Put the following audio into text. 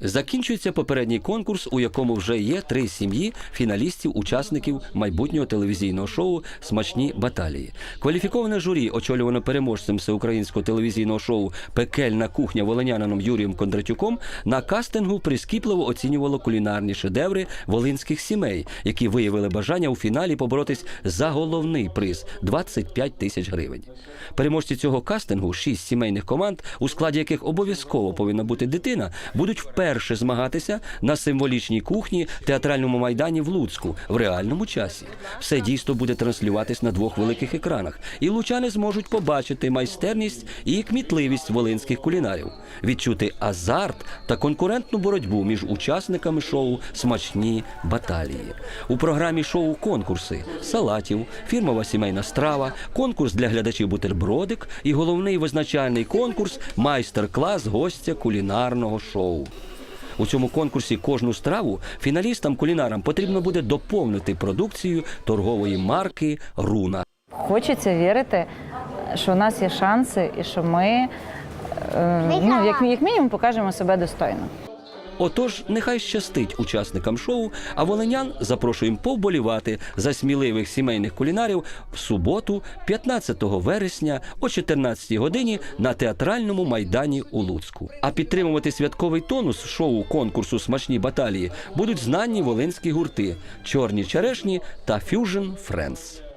Закінчується попередній конкурс, у якому вже є три сім'ї фіналістів-учасників майбутнього телевізійного шоу Смачні баталії. Кваліфіковане журі, очолювано переможцем всеукраїнського телевізійного шоу Пекельна кухня волинянином Юрієм Кондратюком на кастингу прискіпливо оцінювало кулінарні шедеври волинських сімей, які виявили бажання у фіналі поборотись за головний приз 25 тисяч гривень. Переможці цього кастингу, шість сімейних команд, у складі яких обов'язково повинна бути дитина, будуть вперше змагатися на символічній кухні театральному майдані в Луцьку в реальному часі. Все дійство буде транслюватись на двох великих екранах, і лучани зможуть побачити майстерність і кмітливість волинських кулінарів, відчути азарт та конкурентну боротьбу між учасниками шоу Смачні баталії. У програмі шоу конкурси салатів, фірмова сімейна страва, конкурс для глядачів бутербродик і головний визначальний конкурс майстер-клас гостя кулінарного шоу. У цьому конкурсі кожну страву фіналістам-кулінарам потрібно буде доповнити продукцію торгової марки Руна. Хочеться вірити, що у нас є шанси і що ми е, ну, як, як мінімум покажемо себе достойно. Отож, нехай щастить учасникам шоу, а волинян запрошуємо повболівати за сміливих сімейних кулінарів в суботу, 15 вересня о 14 годині на театральному майдані у Луцьку. А підтримувати святковий тонус шоу конкурсу Смачні баталії будуть знанні волинські гурти Чорні черешні та Fusion Friends.